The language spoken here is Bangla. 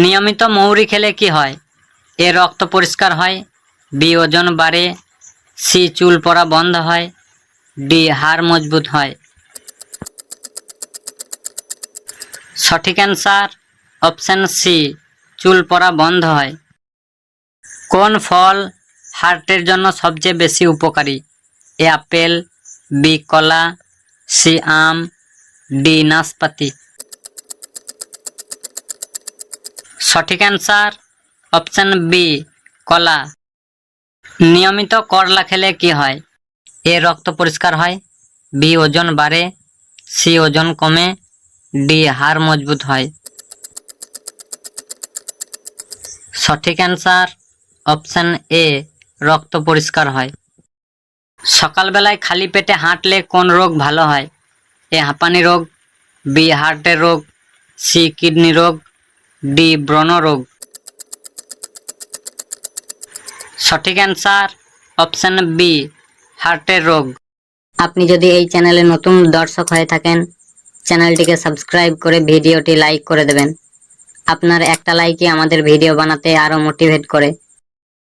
নিয়মিত মৌরি খেলে কি হয়? এ রক্ত পরিষ্কার হয়, বি ওজন বাড়ে, সি চুল পড়া বন্ধ হয়, ডি হাড় মজবুত হয়। সঠিক অ্যান্সার অপশন সি, চুল পড়া বন্ধ হয়। কোন ফল হার্টের জন্য সবচেয়ে বেশি উপকারী? এ আপেল, বি কলা, সি আম, ডি নাশপাতি। সঠিক অ্যান্সার অপশান বি কলা। নিয়মিত করলা খেলে কি হয়? এ রক্ত পরিষ্কার হয় বি ওজন বাড়ে সি ওজন কমে ডি হাড় মজবুত হয়। সঠিক অ্যান্সার অপশান এ রক্ত পরিষ্কার হয়। সকালবেলায় খালি পেটে হাঁটলে কোন রোগ ভালো হয়? এ হাঁপানি রোগ বি হার্টের রোগ সি কিডনি রোগ ডি ব্রণ রোগ সঠিক অ্যান্সার, অপশন বি, হার্টের রোগ। আপনি যদি এই চ্যানেলে নতুন দর্শক হয়ে থাকেন, চ্যানেলটিকে সাবস্ক্রাইব করে ভিডিওটি লাইক করে দেবেন। আপনার একটা লাইকই আমাদের ভিডিও বানাতে আরও মোটিভেট করে।